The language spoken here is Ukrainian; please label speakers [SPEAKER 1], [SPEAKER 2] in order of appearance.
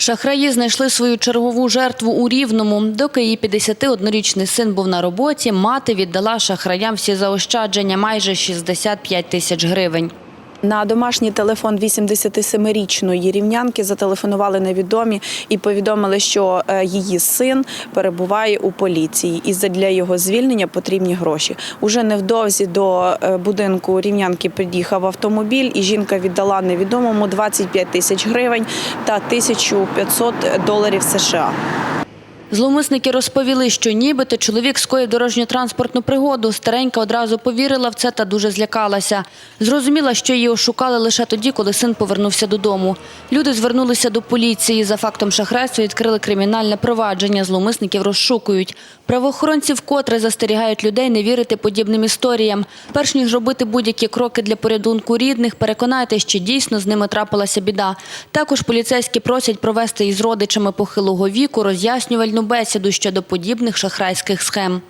[SPEAKER 1] Шахраї знайшли свою чергову жертву у Рівному. Доки її 51-річний син був на роботі, мати віддала шахраям всі заощадження – майже 65 тисяч гривень.
[SPEAKER 2] На домашній телефон 87-річної рівнянки зателефонували невідомі і повідомили, що е, її син перебуває у поліції, і для його звільнення потрібні гроші. Уже невдовзі до е, будинку рівнянки під'їхав автомобіль, і жінка віддала невідомому 25 тисяч гривень та 1500 доларів США.
[SPEAKER 1] Зловмисники розповіли, що нібито чоловік скоїв дорожньо-транспортну пригоду. Старенька одразу повірила в це та дуже злякалася. Зрозуміла, що її ошукали лише тоді, коли син повернувся додому. Люди звернулися до поліції. За фактом шахрайства відкрили кримінальне провадження. Зловмисників розшукують. Правоохоронці вкотре застерігають людей не вірити подібним історіям. Перш ніж робити будь-які кроки для порятунку рідних, переконайтеся, що дійсно з ними трапилася біда. Також поліцейські просять провести із родичами похилого віку роз'яснювальну бесіду щодо подібних шахрайських схем.